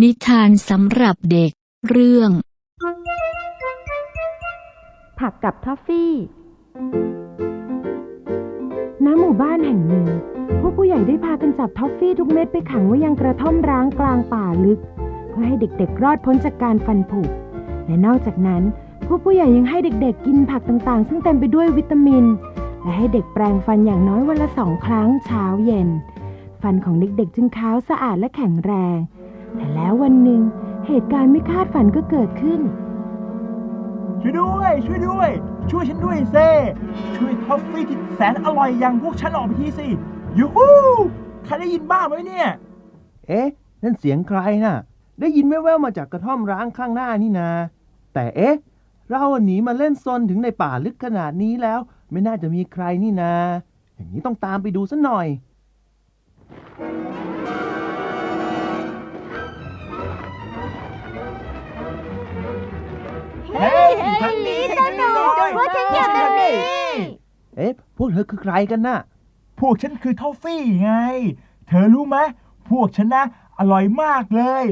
นิทานสำหรับเด็ก เรื่อง ผักกับทอฟฟี่ ณ หมู่บ้านแห่งหนึ่ง พวกผู้ใหญ่ได้พากันจับทอฟฟี่ทุกเม็ดไปขังไว้ยังกระท่อมร้างกลางป่าลึก เพื่อให้เด็กๆ รอดพ้นจากการฟันผุ และนอกจากนั้น พวกผู้ใหญ่ยังให้เด็กๆ กินผักต่างๆ ซึ่งเต็มไปด้วยวิตามิน และให้เด็กแปรงฟันอย่างน้อยวันละสองครั้งเช้าเย็น ฟันของเด็กๆ จึงขาวสะอาดและแข็งแรง แต่แล้ววันหนึ่งเหตุการณ์ไม่คาดฝันก็เกิดขึ้น ช่วยด้วย ช่วยด้วย ช่วยฉันด้วยเซ่ช่วยทอฟฟี่ที่แสนอร่อยอย่างพวกฉันออกไปทีสิยูฮูใครได้ยินบ้างไหมเนี่ย เอ๊ะ นั่นเสียงใครน่ะ ได้ยินแว่วๆมาจากกระท่อมร้างข้างหน้านี่นา แต่เอ๊ะ เราหนีมาเล่นซนถึงในป่าลึกขนาดนี้แล้ว ไม่น่าจะมีใครนี่นา อย่างนี้ต้องตามไปดูสัหน่อย ทางนี้ทางนี้พวกฉันอยู่ตรงนี้ เอ๊ะ พวกเธอคือใครกันน่ะ พวกฉันคือทอฟฟี่ไง เธอรู้ไหมพวกฉันนะอร่อยมากเลย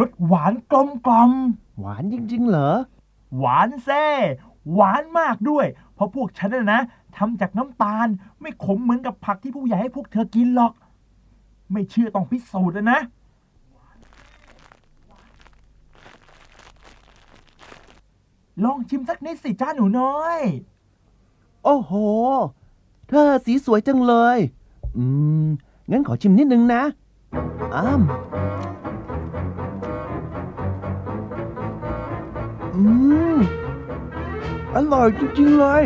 รสหวานกลมกลอมหวานจริง ๆ เหรอ หวานเซ่หวานมากด้วย เพราะพวกฉันนะนะทำจากน้ำตาล ไม่ขมเหมือนกับผักที่ผู้ใหญ่ให้พวกเธอกินหรอก ไม่เชื่อต้องพิสูจน์นะนะ ลองชิมสักนิดสิจ้าหนูน้อย โอ้โห เธอสีสวยจังเลย อืม งั้นขอชิมนิดนึงนะ อ้ามอืม อร่อยจริงๆเลย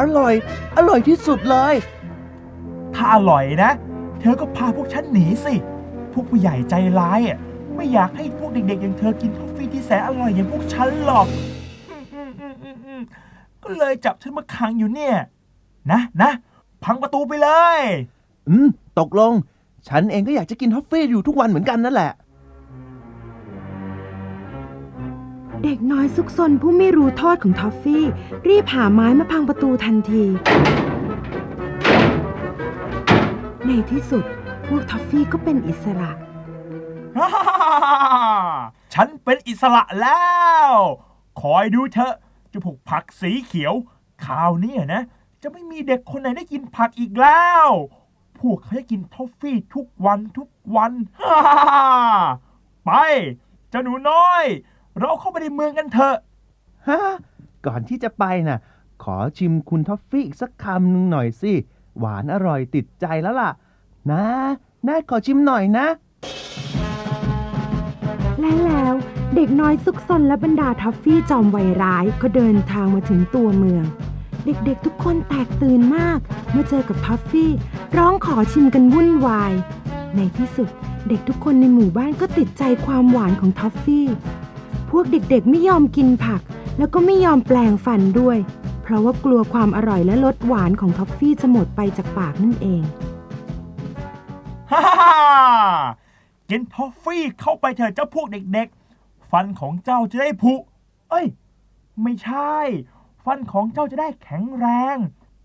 อร่อย อร่อยที่สุดเลย ถ้าอร่อยนะ เธอก็พาพวกฉันหนีสิ พวกผู้ใหญ่ใจร้ายอะ ไม่อยากให้พวกเด็กๆอย่างเธอกินทอฟฟี่ที่แสนอร่อยอย่างพวกฉันหรอก ก็เลยจับฉันมาขังอยู่เนี่ย นะนะพังประตูไปเลย อืม ตกลง ฉันเองก็อยากจะกินทอฟฟี่อยู่ทุกวันเหมือนกันนั่นแหละ เด็กน้อยซุกซนผู้ไม่รู้โทษของทอฟฟี่ รีบหาไม้มาพังประตูทันที ในที่สุด พวกทอฟฟี่ก็เป็นอิสระฮ่าฮ่าฮ่าฮ่าฉันเป็นอิสระแล้ว คอยดูเถอะเจะพวกผักสีเขียวคราวนี้นะ จะไม่มีเด็กคนไหนได้กินผักอีกแล้ว พวกเขาจะกินทอฟฟี่ทุกวันทุกวันฮ่าฮ่าฮ่าไปเจ้าหนูน้อย เราเข้าไปในเมืองกันเถอะฮะก่อนที่จะไปน่ะ ขอชิมคุณทอฟฟี่อีกสักคำหนึ่งหน่อยสิ หวานอร่อยติดใจแล้วล่ะ นะนาขอชิมหน่อยนะ และแล้ว เด็กน้อยซุกซนและบรรดาทอฟฟี่จอมวัยร้ายก็เดินทางมาถึงตัวเมือง เด็กๆทุกคนแตกตื่นมาก เมื่อเจอกับทอฟฟี่ ร้องขอชิมกันวุ่นวาย ในที่สุดเด็กทุกคนในหมู่บ้านก็ติดใจความหวานของทอฟฟี่ พวกเด็กๆไม่ยอมกินผัก แล้วก็ไม่ยอมแปลงฟันด้วย เพราะว่ากลัวความอร่อยและรสหวานของทอฟฟี่จะหมดไปจากปากนั่นเองฮ่าฮ่ากินทอฟฟี่เข้าไปเถอะเจ้าพวกเด็กๆ ฟันของเจ้าจะได้ผุ เอ้ย ไม่ใช่ ฟันของเจ้าจะได้แข็งแรง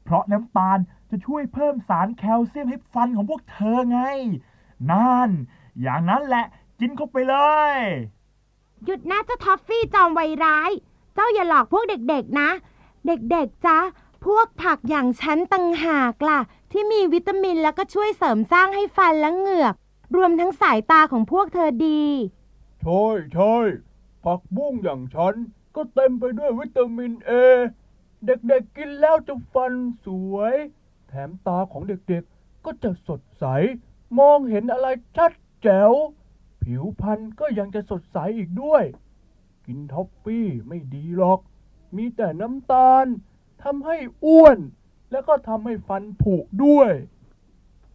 เพราะน้ำตาลจะช่วยเพิ่มสารแคลเซียมให้ฟันของพวกเธอไง นั่น อย่างนั้นแหละ กินเข้าไปเลย หยุดนะเจ้าทอฟฟี่จอมวัยร้าย เจ้าอย่าหลอกพวกเด็กๆนะ เด็กๆจ๊ะพวกผักอย่างฉันต่างหากล่ะ ที่มีวิตามินแล้วก็ช่วยเสริมสร้างให้ฟันและเหงือก รวมทั้งสายตาของพวกเธอดี ช่ใช่ผักบุ้งอย่างฉันก็เต็มไปด้วยวิตามินเอ เด็กๆกินแล้วจะฟันสวย แถมตาของเด็กๆก็จะสดใส มองเห็นอะไรชัดแจ๋ว ผิวพรรณก็ยังจะสดใสอีกด้วย กินท็อฟฟี่ไม่ดีหรอก มีแต่น้ำตาลทำให้อ้วน แล้วก็ทำให้ฟันผุด้วย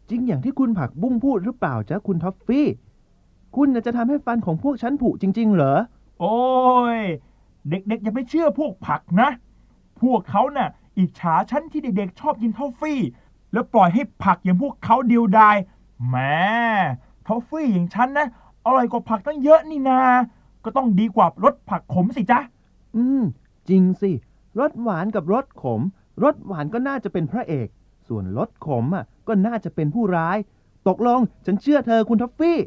จริงอย่างที่คุณผักบุ้งพูดหรือเปล่าจ๊ะคุณท็อฟฟี่ คุณน่ะจะทำให้ฟันของพวกฉันผุจริง ๆ เหรอ โอ้ย เด็กๆอย่าไปเชื่อพวกผักนะ พวกเขาน่ะ อิจฉาฉันที่เด็กๆ ชอบกินทอฟฟี่ แล้วปล่อยให้ผักอย่างพวกเขาเดียวดายแหมทอฟฟี่อย่างฉันนะอร่อยกว่าผักตั้งเยอะนี่นา ก็ต้องดีกว่ารสผักขมสิจ๊ะ อืม จริงสิรสหวานกับรสขมรสหวานก็น่าจะเป็นพระเอก ส่วนรสขมอะก็น่าจะเป็นผู้ร้าย ตกลงฉันเชื่อเธอคุณทอฟฟี่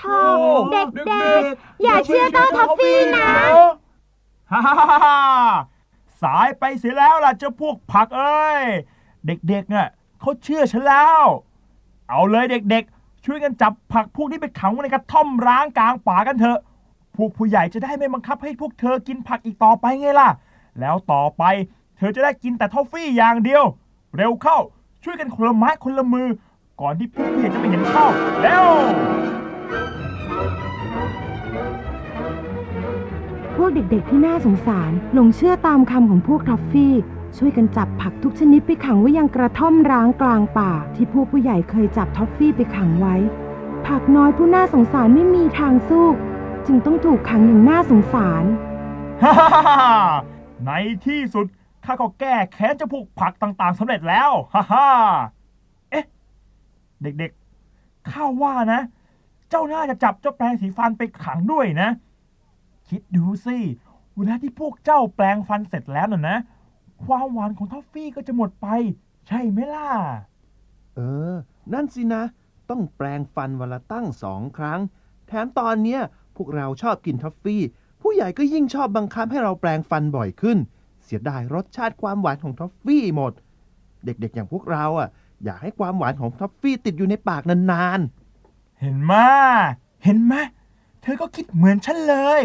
ทอฟเด็กๆ อย่าเชื่อเจ้าท็อฟฟี่นะ ฮ่าฮ่าฮ่าฮ่าสายไปเสียแล้วล่ะเจ้าพวกผักเอ้ย เด็กๆน่ะเขาเชื่อฉันแล้ว เอาเลยเด็กๆ ช่วยกันจับผักพวกนี้ไปขังไว้ในกระท่อมร้างกลางป่ากันเถอะ พวกผู้ใหญ่จะได้ไม่บังคับให้พวกเธอกินผักอีกต่อไปไงล่ะ แล้วต่อไปเธอจะได้กินแต่ทอฟฟี่อย่างเดียว เร็วเข้าช่วยกันคนละไม้คนละมือ ก่อนที่พวกผู้ใหญ่จะไปเห็นเข้าแล้ว พวกเด็กๆที่น่าสงสาร หลงเชื่อตามคำของพวกท็อฟฟี่ ช่วยกันจับผักทุกชนิดไปขังไว้ยังกระท่อมร้างกลางป่า ที่พวกผู้ใหญ่เคยจับท็อฟฟี่ไปขังไว้ ผักน้อยผู้น่าสงสารไม่มีทางสู้ จึงต้องถูกขังอย่างน่าสงสาร ฮ่าฮ่าฮ่าฮ่าในที่สุดข้าก็แก้แค้นเจ้าพวกผักต่างๆสำเร็จแล้ว ฮ่าฮ่าเอ๊ะ เด็กๆ ข้าว่านะ เจ้าน่าจะจับเจ้าแปรงสีฟันไปขังด้วยนะ คิดดูสิเวลาที่พวกเจ้าแปรงฟันเสร็จแล้วน่ะนะ ความหวานของทอฟฟี่ก็จะหมดไป ใช่ไหมล่ะ เออ นั่นสินะ ต้องแปลงฟันวันละตั้งสองครั้ง แถมตอนเนี้ยพวกเราชอบกินท็อฟฟี่ ผู้ใหญ่ก็ยิ่งชอบบังคับให้เราแปลงฟันบ่อยขึ้น เสียดายรสชาติความหวานของท็อฟฟี่หมด เด็กๆอย่างพวกเราอะ อยากให้ความหวานของท็อฟฟี่ติดอยู่ในปากนานเห็นมาเห็นไหมเธอก็คิดเหมือนฉันเลย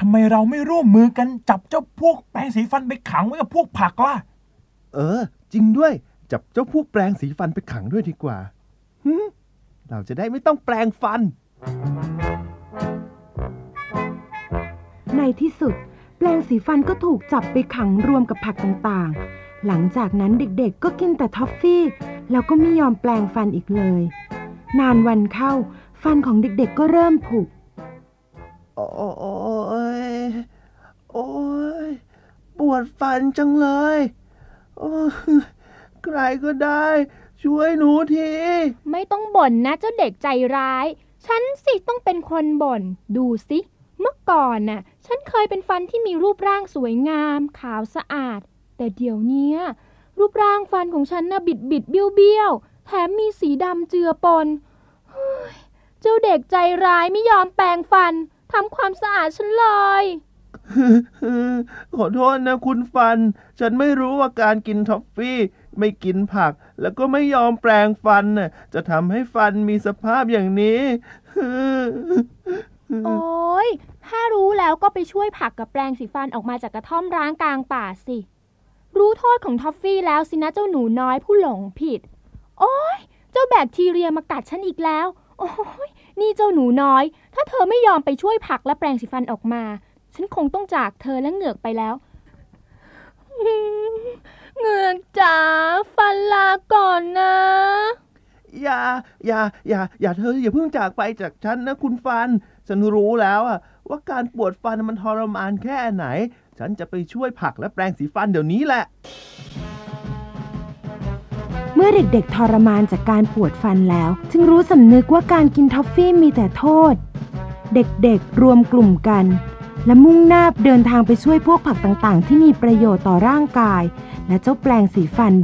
ทำไมเราไม่ร่วมมือกันจับเจ้าพวกแปรงสีฟันไปขังไว้กับพวกผักล่ะๆเออ จริงด้วย จับเจ้าพวกแปลงสีฟันไปขังด้วยดีกว่าหึเราจะได้ไม่ต้องแปลงฟัน ในที่สุด แปลงสีฟันก็ถูกจับไปขังรวมกับผักต่างๆ หลังจากนั้นเด็กๆ ก็กินแต่ท็อฟฟี่ แล้วก็ไม่ยอมแปลงฟันอีกเลย นานวันเข้า ฟันของเด็กๆก็เริ่มผุ โอ้ย โอ้ย ปวดฟันจังเลยโอ้ยใครก็ได้ ช่วยหนูที ไม่ต้องบ่นนะเจ้าเด็กใจร้าย ฉันสิต้องเป็นคนบ่น ดูสิ เมื่อก่อนน่ะ ฉันเคยเป็นฟันที่มีรูปร่างสวยงาม ขาวสะอาด แต่เดี๋ยวนี้รูปร่างฟันของฉันน่ะบิดบิดเบี้ยวเบี้ยวแถมมีสีดำเจือปนเฮ้ยเจ้าเด็กใจร้ายไม่ยอมแปรงฟัน ทำความสะอาดฉันเลย ขอโทษนะคุณฟัน ฉันไม่รู้ว่าการกินท็อฟฟี่ ไม่กินผัก แล้วก็ไม่ยอมแปลงฟันน่ะจะทำให้ฟันมีสภาพอย่างนี้ โอ้ยถ้ารู้แล้วก็ไปช่วยผักกับแปรงสีฟันออกมาจากกระท่อมร้างกลางป่าสิ รู้โทษของท็อฟฟี่แล้วสินะเจ้าหนูน้อยผู้หลงผิด โอ้ยเจ้าแบคทีเรียมากัดฉันอีกแล้ว โอ้ยนี่เจ้าหนูน้อย ถ้าเธอไม่ยอมไปช่วยผักและแปรงสีฟันออกมา ฉันคงต้องจากเธอและเหงือกไปแล้วเหงือกจ๋าฟันลาก่อนนะ อย่า อย่า อย่า อย่าเธออย่าเพิ่งจากไปจากฉันนะคุณฟัน ฉันรู้แล้วอะว่าการปวดฟันมันทรมานแค่ไหน ฉันจะไปช่วยผักและแปรงสีฟันเดี๋ยวนี้แหละ เมื่อเด็กๆทรมานจากการปวดฟันแล้ว จึงรู้สำนึกว่าการกินท็อฟฟี่มีแต่โทษ เด็กๆรวมกลุ่มกัน และมุ่งหน้าเดินทางไปช่วยพวกผักต่างๆ ที่มีประโยชน์ต่อร่างกาย และเจ้าแปลงสีฟัน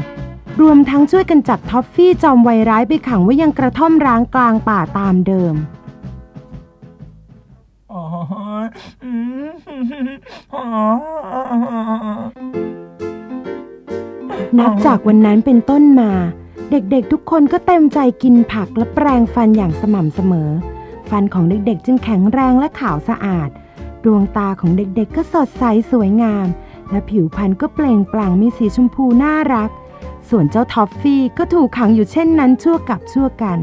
รวมทั้งช่วยกันจับท็อฟฟี่จอมไวร้ายไปขังไว้ยังกระท่อมร้างกลางป่าตามเดิมอ๋ออืมอ๋อ นับจากวันนั้นเป็นต้นมา เด็กๆทุกคนก็เต็มใจกินผักและแปรงฟันอย่างสม่ำเสมอ ฟันของเด็กๆ จึงแข็งแรงและขาวสะอาด ดวงตาของเด็กๆ ก็สดใสสวยงาม และผิวพรรณก็เปล่งปลั่งมีสีชมพูน่ารัก ส่วนเจ้าท็อฟฟี่ก็ถูกขังอยู่เช่นนั้นชั่วกับชั่วกัน